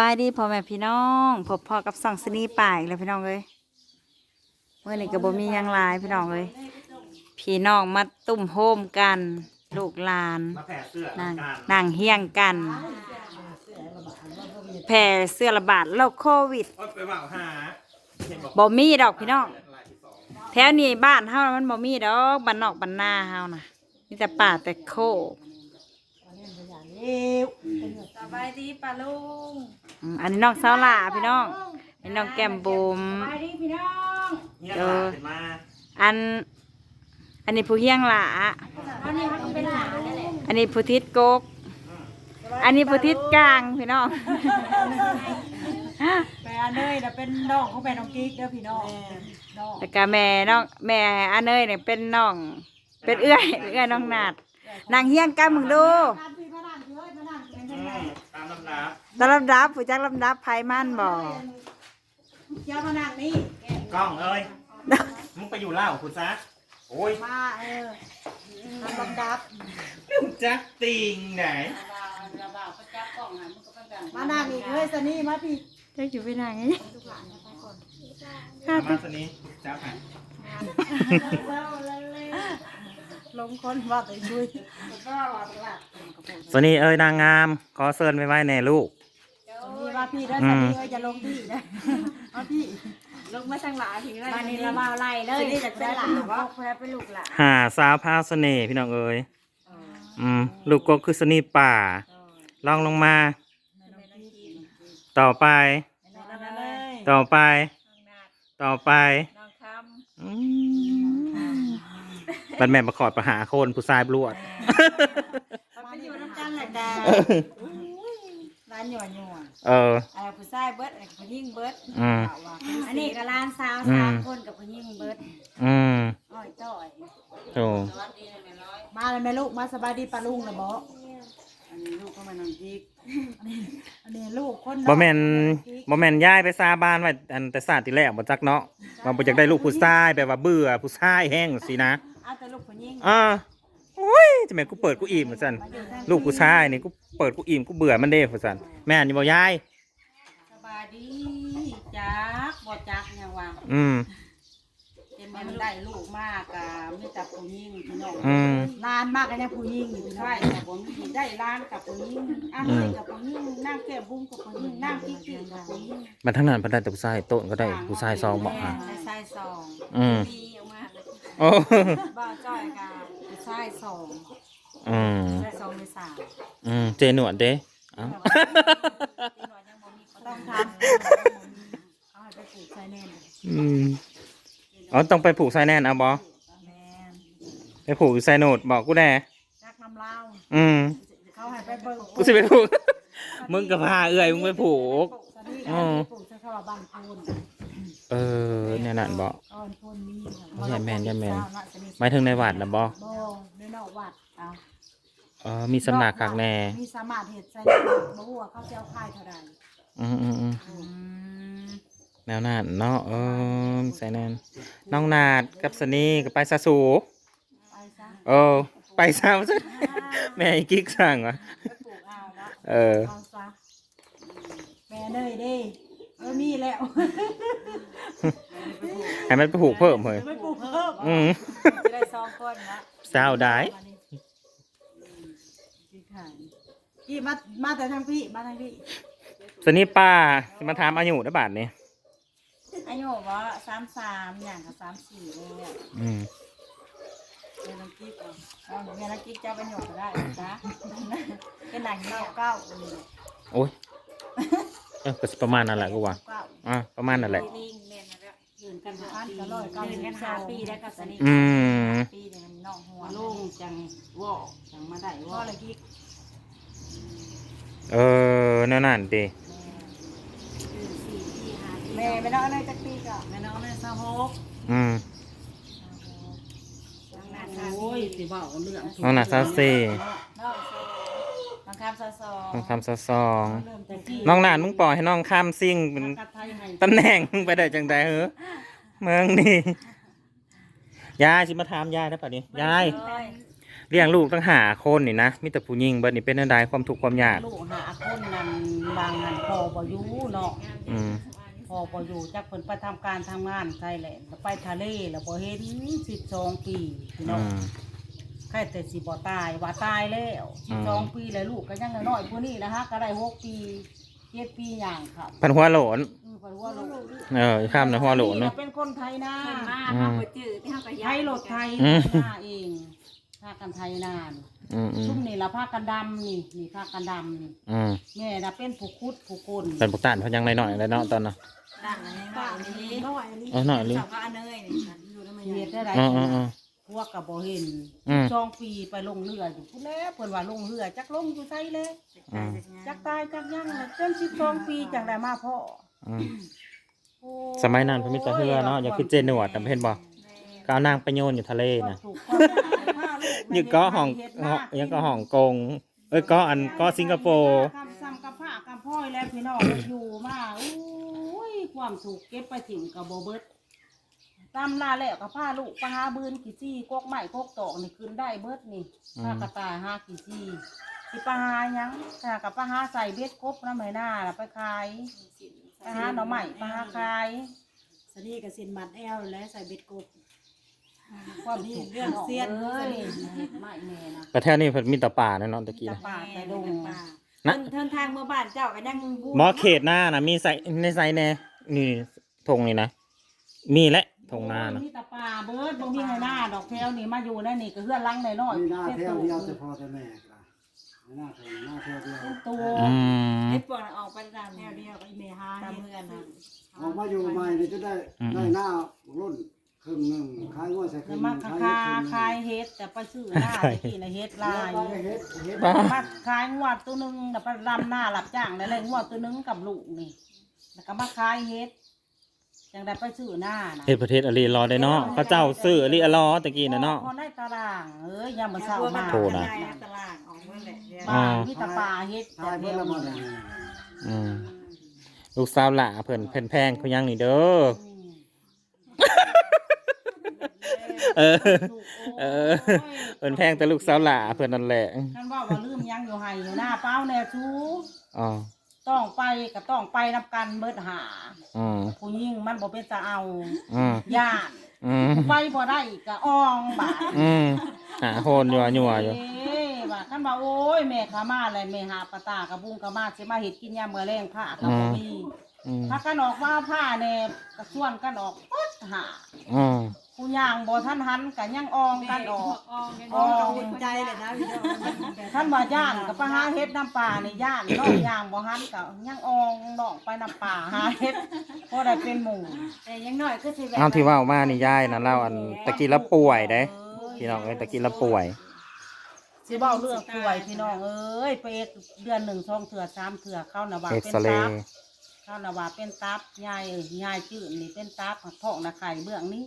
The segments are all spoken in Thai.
บายดีพ่อแม่พี่น้องพบพ่อกับสองสนีป่ายแล้วพี่น้องเลยเมื่อนี้ก็บ่มียังลายพี่น้องเลยพี่น้องมาตุ่มโฮมกัน ลูกหลานมาแผ่เสื้อนั่งนั่งเฮียงกัน แผ่เสื้อระบาดโรคโควิดบ่มีดอกพี่น้องลายที่สองแถวนี้บ้านเฮามันบ่มีดอกบ้านนอกบ้านนาเฮานะมีแต่ป่าแต่โคก สบายดีป้าลุงอืมอันนี้น้องสาวหลาพี่น้องอันนี้น้องแก้มบุ๋ม สบายดีพี่น้องเงียบเอหลาอเห็นมาอัน อันนี้ผู้เฮียงหลาตอนนี้เขาเป็นหลานนั่นแหละอันนี้ผู้ทิศกก อันนี้ผู้ทิศกลางพี่น้องแม่อันเนยน่ะเป็นน้องของแม่น้องกิ๊กเด้อพี่น้องน้องแล้วก็แม่น้องแม่อันเนยเนี่ยเป็นน้อง เป็นเอื้อยเอื้อยน้องนาดนางเฮียงกันมึงดูการพี่มานั่งเอ้ยมานั่งเป็นอืยังไงม ตามลำดับตอนลำดับผู้จักลำดับไพมันบ่เจ้ามานั่งนี่กล้องเอ้ยมึงไปอยู่เล่าคุณจ๊ะโอ้ยมาเออทำลำดับมึงจักติงไหนมานั่งอีกเฮ้ยสนี่มาพี่จะอยู่ไปไหนมาสนี้จับหา ลงคนว่าไปช่วยสนี้เอ้ยนางงาม ขอเซิร์นไว้ไว้แน่ลูกนี่มาพี่แล้วสนี่เอ้ยจะลงพี่นะเอาพี่ลงมาช่างหลาทีไรมานี่ละมาไล่เลยนี่จะเป็นหลานวะแพ้เป็นลูกหลานหาสาวพราวเสน่ห์พี่น้องเอ้ยอืมลูกก็คือสนีป่าลองลงมา ต่อไปเลยต่อไป ต่อไปน้องคอืม บันแม่มาขอดประหาโคนผู้ชายบลวดมาอยู่น้ำจันแหละแกร้านหยวนหยวนเออ อะไรผู้ชายเบิดอะไรผู้หญิงเบิดอืม อันนี้ก็ร้านสาวอืมสามคนกับผู้หญิงเบิดอืมอ้อยจ้อยโอ้มาเลยแม่ลูกมาสบายดีปลาลุงเลยบอกอันนี้ลูกก็มานังจิกอันนี้ลูกคนบ่แม่นบ่แม่นย้ายไปซาบ้านไว้อันแต่ศาสตร์ที่แรกบ่จักเนาะว่าบ่อยากได้ลูกผู้ชายแบบว่าเบื่อผู้ชายแห้งสินะ เอาแต่ลูกผู้หญิงอ่าโอ้ยจะแม่นกูเปิดกูอิ่มว่าซั่นลูกผู้ชายนี่กูเปิดกูอิ่มกูเบื่อมันเด้ว่าซั่นแม่นอยู่บ่ยาย สบายดีจักบ่จักยังว่าอืม เอ็มมันได้ลูกมากกะมีแต่ผู้หญิงพี่น้องอืมนานมากกันเนี่ยผู้หญิงอยู่พี่น้อใช่ยแต่ผมมีได้ร้านกับผู้หญิงอันอืนี้มกับผู้หญิงนั่งแก้บุ้งกับผู้หญิงนั่งกิ๊กกิ๊กกับผู้หญิงมันทั้งนั้นเพิ่นได้แต่ผู้ชายโต้นก็ได้ผู้ชายซองบ่อะได้ชายสองอืม มีออกมาเลย โอ้บ้าจ้อยกับผู้ชายสองอืมชายสองในสามอืมเจหนวดเด้เอ้าต้องทำเอาให้ไปปลูกใส่แน่นอืมอ๋อต้องไปผูกไซแนนเอาบอแม่นไปผูกไซโนดบอกกูแน่จักน้ำเล่าอืมเขาให้ไปเบิ่งกูสิไปผูก มึงกับพาเอื่อยมึงไปผูกสนี่อืมปลูกใส่ข้าวบ้านพูน เออเนี่ยนั่นบอกก้อนพูนมีแม่นแม่นแม่น หมายถึงในวัดนะบอบ่ในนอกวัดเอาเออมีสำนักคักแน่มีสามารถเห็ดใส่ได้บ่ฮู้ว่าเขาจะเอาขายเท่าใดอืมอืมอืมอืมแนวนั่นเนาะเออไซแนนน้องนาดกับสนีก็ไปซาสูไปซะเออ ไปซาซะแม่ไอ้กิ๊กสั่งวะไปปลูกเอาเนาะเออ เอาซะแม่เนยเด้ เออมีแล้ว ให้มันไปผูกเพิ่มเลยไปปลูกเพิ่มอืมจะได้สองคนนะสาวได้พี่ขายพี่มา มาแต่ทางพี่ มาทางพี่ สนีป้าสิมาถามอายุได้บาทนี่อายุว่าสามสามอย่างกับสามสี่เลยอะอืมเรียนนักกิ๊กเอาเอาเรียนนักกิ๊กจะเป็นหยกก็ได้จ้ะเป็นหนังเก้าเก้าเออโอ้ยเออก็สิประมาณนั่นแหละกูว่าเก้าอะประมาณนั่นแหละลิงเรี ยนนั่นแหละยืนกันหาพันปีก็ร้อยเก้ายืนสิกันบสหาองปีได้กับสนิทอืมปีเนี่ยมันนอกหัวว่าลุงจังวอกจังมาได้วพ่ออกเลยกิ๊กเออนั่นนั่นดิสี่ปีห้าปีแม่ไม่ต้องอะไรจักปีก็แม่น้องเนี่ยสาวหกอืมโอ้ยสิเบาเรื่องน้องหนาซาซีนอกโซ่ บางคำซอซอน้องคำซอซองเริ่มจากที่น้องนานมึงปล่อยให้น้องข้ามซิ่งเป็นกัดไทยให้ตำแหน่งไปได้จังใดเหรอเมืองนี่ยายสิมาถามยายได้ป่ะนี่ยายเลยเลี้ยงลูกตั้งหาคนนี่นะมีแต่ผู้หญิงเบิดนี่เป็นอันใดความทุกข์ความยากลูกหาคนนั้นบางหันพอบ่อยู่เนาะอืมพอบ่อยู่จักเพิ่นไปทำการทำงานใช่แหละแล้วไปทะเลแล้วบ่เห็น12ปีพี่น้อืองม ใครแต่สิบ่ตายว่าตายแล้วอืม12ปีแล้วลูกก็ยังน้อยๆผู้นี้นะฮะก็ได้หกปีเจ็ดปีอย่างครับพันหัวโหลนอือเพิ่นว่าลูกเออข้ามนะหัวโหลนเนาะ เป็นคนไทยนะอืมไทยรถไทยอืม หน้าเองพากันไทยนานอืมอืมชุ่มนี่ละพากันดำนี่นี่พากันดำนี่อืมแม่น่ะเป็นผู้คุดผู้คนเป็นปกตานเพราะยังน้อยๆเลยเนาะตอนน่ะ ต่างกันยังไงนี้เออหน่อยลิ สาวก็อันเนยนี่อยู่แล้วมันเหตุได้ไรอ๋ออ๋ออ๋อ พวกกับบ่เห็นอืมสองปีไปลงเรืออยู่พุ่นแล้วเพิ่นว่าลงเรือจักลงอยู่ไสเลยอืม จักตายจักยังเลยจนสิบสองปีจังได้มาพ่ออืมโอ้สมัยนั้นเพิ่นมีแต่เรือเนาะอย่าคือเจหนวดแต่เห็นบ่ก็เอานางไปโยนอยู่ทะเลความนะถูกความยากผ้าลูกอยู่เก็ห้องเกาะยังก็ห้องกง เอ้ยเก็อันเก็สิงคโปร์คำสั่งกับผ้ากับพ่อยแล้วพี่น้องอยู่มาอุ้ยความสุขเก็บไปถิ่มกับโบเบิด ตามลาแล้วกับผ้าลูกปลาหาบืนกี่ซี่กกไม้กกตอกนี่ขึ้นได้เบิดนี่ผ้ากระต่ายห้ากี่ซี่สิปลาหาหยังถ้ากับปลาหาใส่เบ็ดกบน้ำไหมหน้าแล้วไปขายปลาหาหน่อไม้ปลาหาขายสนีกับเซนมัดแอลและใส่เบ็ดกบความสุขเรื่องเสี้ยนเอ้ยเฮ็ดไม่แม่นะประเทศนี้เพิ่นมีแต่ป่าเนาะตะกี้จะนะป่าแต่ดงนะเทินทางเมื่อบ้านเจ้าก็ยังบูหมอเขตหน้านะมีไซในไซแน่นี่ธงนี่นะมีและ ธงหน้านะมีแตาป่าเบิดบ่มีให้หน้าดอกแถวนี่มาอยู่นั่นนี่ก็เฮือนหลังน้อยมีๆหน้าเป็นเที่ยวตัวเดียวแต่พอแต่แม่ก็ได้ไม่น่าเที่ยวหน้าเที่ยวเดียวเป็นตัวอืมไอ้ปวดออกไปตามแนวเดียวกับเมฮาตามเพื่อนนะออกมาอยู่ใหม่นี่จะได้อืม ได้หน้ารุ่นครึ่งหนึ่งขายงวดใส่ครึ่แล้วงหมานึ่งคาขายคาเฮ็ดครึ่งหนึ่งคายเฮ็ดแต่ไปซื้อหน้าตะกี้น่ะเฮ็ดลายแล้วก็เฮ็ดเฮ็ดมาขายงวดตัวหนึงแล้วไปรำหน้ารับจ้างแล้วเลยงวดตัวหนึงกับลูกนี่แล้วก็มาขายเฮ็ด จังได้ไปซื้อหน้าน่ะเฮ็ดประเทศอลีรอได้เนาะเขาเจ้าซื้ออลีอลอตะกี้น่ะเนาะพอได้ตารางเอ้ยยามมื้อเช้ามาโทรนะตลาดออกมาแหละบ้านมีแตาป่าเฮ็ดขายแต่เพื่เดีอยวละหมดเลยอืมลูกสาวหล่าเพิ่นเพิ่นแพงเขายังนี่เด้อเออเออเพิ่นแพงแต่ลูกสาวหล่าเพิ่นนั่นแหละท่านว่าว่าลืมยังอยู่ให้อยู่หน้าเป้าแน่ชูอ๋อ ต้องไปก็ต้องไปนำกันเบิดหา อืมผู้หญิงมันบ่เป็นตาเอาอืมย่านอืมไปบ่ได้ก็อ่องบาดอืมหาโหนอยู่อะอยู่อะอยู่ เอ้ยว่าคันว่าโอ้ยแม่ขามาเลยแม่หาปลาตากระบุงกระมาสิมาเฮ็ดกินยามมื้อแรงผ้าก็บ่มีอืมถ้ากันออกว่าผ้าแน่ก็ส่วนกันออกปึ๊ดหา อืม ผู้ย่างบ่ทันหันก็ยังอ่องกันออกอ๋อกังวลใจเลยนะพี่น้องท่านว่าย่านกับไปหาเฮ็ดน้ำปลาในย่านน้องย่างบ่หันก็ยังอ่องน้องไปน้ำปลาหาเฮ็ดพอได้เป็นหมู่แต่ยังน้อยก็สิแบบเอาที่เว่ามานี่ยายนะเล่าอันตะกี้ละป่วยเด้พี่น้องเอ้ยตะกี้ละป่วยสิเว้าเรื่องป่วยพี่น้องเอ้ยไปเอ็กเดือนหนึ่งสองเถื่อสามเถื่อเข้านะว่าเอ็กเป็นซเรตับย์เข้านะว่าเป็นตับยายเอ้ยยายจืดนี่เป็นตับท้องนะไข่เบื้องนี้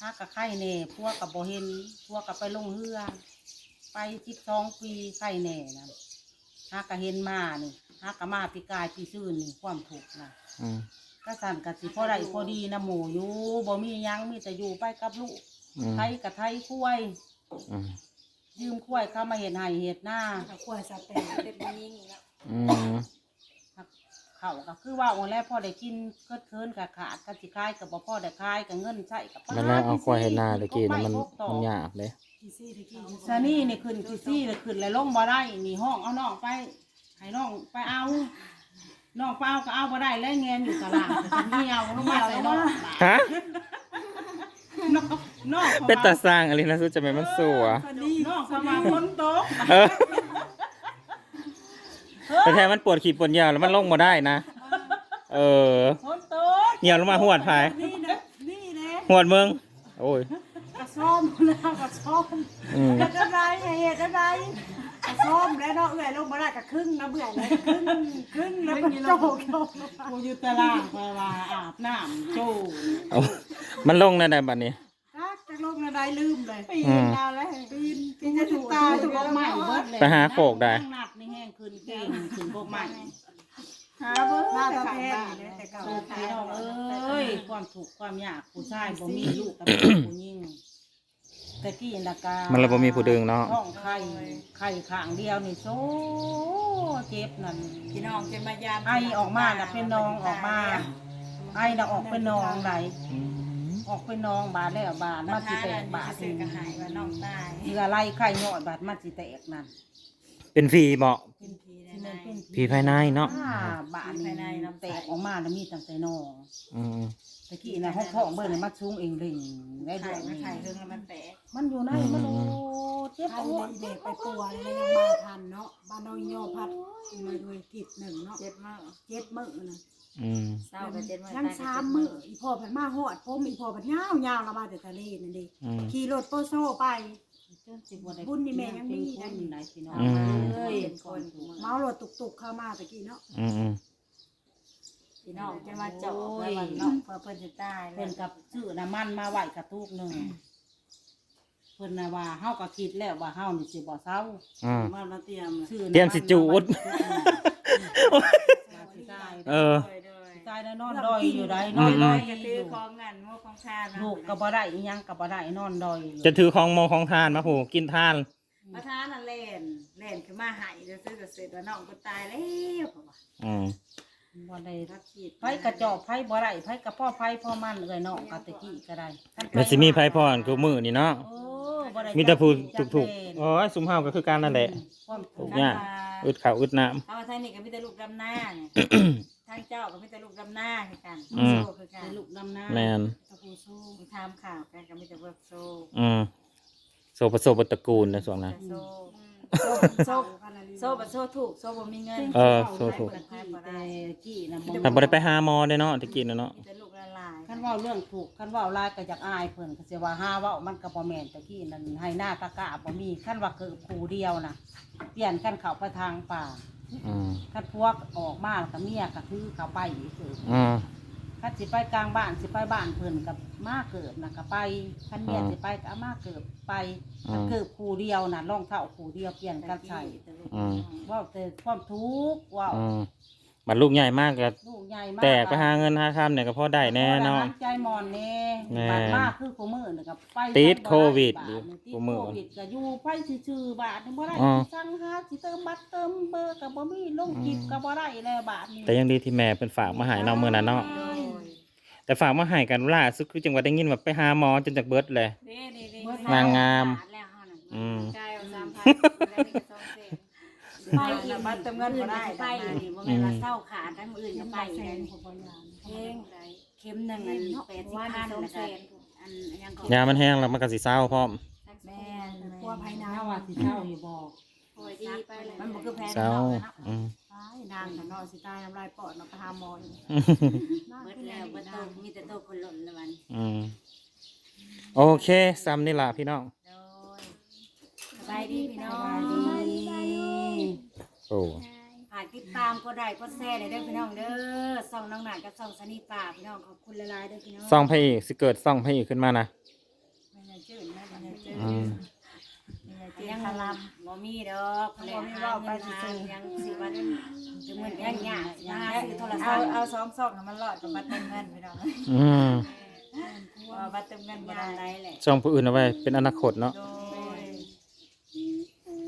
ฮักกับไข่เน่พวกกับบ่เห็นพวกกับไปลงเรือ ไปสิบสองปีไข่เน่นะฮักกับเห็นมานี่ฮักกับมาปีกายปีซื่นนี่ความถูกข์นะอืมก็สั่นกับสิพอได้พอดีนะหมูอยู่บ่มีหยังมีแต่อยู่ไปกับลูกอืมไทยกับไทยคุ้ยอืมยืมคุ้ยเข้ามาเห็นไห้เห็ดหน้าขวดสเปนเป็นยิงแล้วอืม เขาก็คือว่าวันแรกพ่อได้กินเกิดเคินกับขาดกับสิคายกับบ่พ่อได้คายกับเงินใช้กับแล้วแล้วเอาควายเห็นหน้าตะกี้นะมันมันยากเลยกี่ซี่ตะกี้ซานี่นี่ขึ้นกี่ซี่เลยขึ้นเลยลงบ่ได้นี่ห้องเอาน้องไปให้น้องไปเอาน้องไปเอาก็เอาบ่ได้แล้วเงินอยู่ตลาดแต่เหี่ยวลงมาใส่น้องฮะน้องน้องเขาเป็นตาว่าสร้างอะไรนะสุดจะไม่มันสัวน้องเขามาคนโตกเออ แต่แท้มันปวดขีดปวดเหยาวแล้วมันลงมาได้นะ เออคนโตกเหยียาวลงมาหวดพายนี่นะนี่นะหวดมึงโอ้ยกระซ่อมนะกระซ่อมอืมแล้วก็ได้เหตุอะไรส้มแล้วเนาะเอื่อยลงมาได้กับครึ่งนะเบื่อเลยครึ่งครึ่งแล้วก็โจกโจกกูอยู่ตลาดไปว่าอาบน้ำโจเอามันลงในใดบัดนี้รักจะลงอะไรลืมเลยปีนดาวแล้วปีนปีนจะถึงตาตายถึถูงกแล้วใหม่ไม่เบิดเลยไปหาโขกได้นั่งนับนี่แห้ งขึ้นเก่งถึงพวกใหม่หาเบิ่งหน้าตาแพงแต่เก่าลูกพี่น้องเอ้ยความถูกข์ความยากผู้ชายบ่มีลูกกับผู้หญิงตะกี้นะกามันเลยบ่มีผู้ดึงเนาะ ท้องไข่ไข่ข้างเดียวนี่โซเจ็บนั่น พี่น้องจะมายามไอออกมาน่ะเป็นนองออกมา ไอน่ะออกเป็นนองไหลออกเป็นนองบาดแล้วบาดมามันสิทาแตนกบาบาดดซื้อกระหายว่าน้องตายเรือไล่ไข่หยอดบาดมันสิแตกนั่น เป็นฟรีเหมาะเป็นผีที่ในมันเป็นผีภายในเนาะอ่บาดนี่แตกออกมาแล้วมีตั้งแต่นองอืมตะกี้นะห้องท้องเบิ่งน่ะมันสูงเองเร่งได้ไข่ด้วยมันไข่เพิ่งแล้วมันแตกมันอยู่ในมันโอ้เจ็บท่านปวดเด็กไปปัวแล้วยังมาทันเนาะบ้านน้องโยพัดมาด้วยกิจหนึ่งเนาะเจ็บมากเจ็ดมื้อนะอืมเศร้ากับเจ็บมากยังสามมื้ออีพ่อผันมาหอดผมอีพ่อผันยาวยาวละมาแต่ทะเลนั่นดิอืมขี่รถโปโซ่ไป จนสิบ่ได้บุญนี่แม่ยังมีได้บุญไหนพี่น้องอืม เอ้ยเป็นคนเมารถตุกๆเข้ามาตะกี้เนาะอืมอืมพี่น้องจะมาเจาะไว้วันน้องเพื่อเพิ่นจะตายแล้เพิ่วนกับซื้อน้ำมันมาไหวกระตุกหนึ่งเพิ่นน่ะว่าเฮาก็คิดแล้วว่าเฮานี่สิบ่เศร้าอืมมันมาเตรียมซื้อเตรียมสิจูดสิตายเออโดยโดยสิตายแล้วนอนดอยอยู่ได้นอือนมดอยกระอตือยู่ยู่ ของเงิน โมของชาติลูกก็บ่ได้อีหยังก็บ่ได้นอนดอยอยู่จะถือของโมของทานมาผูกกินทาน ประธานน่ะเล่นเล่นคือมาหายจะซื้อจะเสร็จว่าน้องก็ตายแล้วเพราะว่าอืมบ่ได้รักขีดไผกระจอกไผบ่ได้ไผกระพ่อไผพ่อมันเอ้ยน้องกะตะกี้ก็ได้คันไผมันสิมีไผพรกูมือนี่เนาะ โอ้บ่ได้มีแต่ผู้จักถูกเล่นๆโอ้ยสุมเฮาก็คือการนั่นแหละ ความถูกยาก อึดข้าวอึดน้ถ้าว่าทางนี้ก็มีแต่ลูกดำหน้าเนี่ย ทางเจ้าก็มีแต่ลูกดำหน้าคือกันอืม โซ่คือกันเป็นลูกดำน้าำแมนตะปูโซ่มีทำข่าวกันก็มีแต่เวิร์กโซ่อืมโซปโซปตระกูลในส่วนนั้นโซ่โซ่โซ่โซ่บัดโซ่ถูกโซ่บ่มีเงินเออโซ่ถูก แต่กี้นะแต่บ่ได้ไปหาหมอได้เนาะตะกี้น่ะเนาะมีแต่ลูกละลายคันเว่าเรื่องถูกคันเว่าลายก็อยากอายเพิ่นก็สิว่าหาเว้ามันก็บ่แม่นตะกี้นั่นให้หน้าตะกะบ่มีคันว่าเกิดคู่เดียวน่ะเปลี่ยนกันเข้าไปทางป่า อืมคันพวกออกมาแล้วก็เมียก็ถือเข้าไปอีกคืออืม คันสิไปกลางบ้านสิไปบ้านเพิ่นกับมาเกิดน่ะก็ไปคันเมียอืมสิไปก็เอามาเกิดไปอืม คันเกิดคู่เดียวน่ะรองเท้าคู่เดียวเปลี่ยนกันใส่อืมเว่าแต่ความทุกข์เว่าอืม บัดลูกใหญ่มากก็ลูกใหญ่มากแตกไปหาเงินหาคำเนี่ยก็พอได้แน่เนาะใจหมอนแน่แน่บาดมากคือกูมือนี่กับไปติดใช้บ่ไโควิดบาอยู่นี่ติดกูมื้อโควิดก็อยู่ไปซื่อๆบาทนี่บ่ได้อ๋อสิสั่งหาสิเติมบัตรเติมเบอร์ก็บ่มีลงจิบก็บ่ได้แล้วบาทนี่แต่ยังดีที่แม่เป็นฝากมาใหายเนาะมื้อนั้นเนาะโดยแต่ฝากมาใหายกันล่าสุดคือจังหวัดได้ยินว่าไปหาหมอจนจากเบิดเลยนี่นี่นี่นางงามแล้วเฮานั่นอืม ไปอีกบัตรเติมเงินบ่ได้ไปอีกบ่แม่นว่าเศร้าขาดทั้งอื่นก็ไปอีกแล้วนี่เพลงเข็มหนึ่งอัน80พันแล้วก็อันยังก็ยามันแห้งแล้วมันก็สิเศร้าพร้อมแม่นปัวภายน้าว่าสิเช่าอยู่บ่โอ้ยดีไปเลยมันบ่คือแพ้เศร้านาะอืมตายนางกันเนสิตายน้ำลายปอดเนาะไปหาหมออยู่เบิดแล้วเบิดโตมีแต่โตคนหล่นล้วมันอืมโอเคซ้ำนี่ล่ะพี่น้องสบายดีพี่น้อง โอ้ฝากติดตามก็ได้ก็แซ่ได้เด้อพี่น้องเด้อส่องน้องหนากับส่องสนีป่าพี่น้องขอบคุณหลายๆเด้อพี่น้องซ่องพระเอกสิเกิดซ่องพระเอกขึ้นมานะไม่ได้จืดนะไม่ได้จืดอืมยังพลับบ่มีดอกแหล่หาเงินหายังสิวันจะเหมือนยังยากยังหาซื้อโทรศัพท์เอาเอาสองซองให้มันรอดกับบัตรเติมเงินพี่น้องอืมว่าบัตรเติมเงินบ่ได้แหละซ่องผู้อื่นเอาไว้เป็นอนาคตเนาะโดย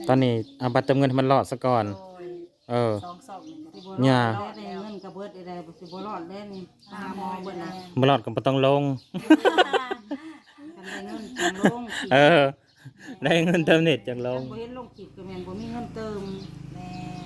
ตอนนี้เอาบัตรเติมเงินให้มันรอดซะก่อน โดย เออ สองซองนี่สิก็บ่รอดย่าแล้วได้เงินก็เบิดได้แล้วสิบ่รอดแล้วนี่หาหมอเบิดน่ะบ่รอดก็บ่ต้องลง คันได้เงินจังลงเออ ได้เงินเติมเน็ตจังลงบ่เห็นลงจิบก็แม่นบ่มีเงินเติม แม่น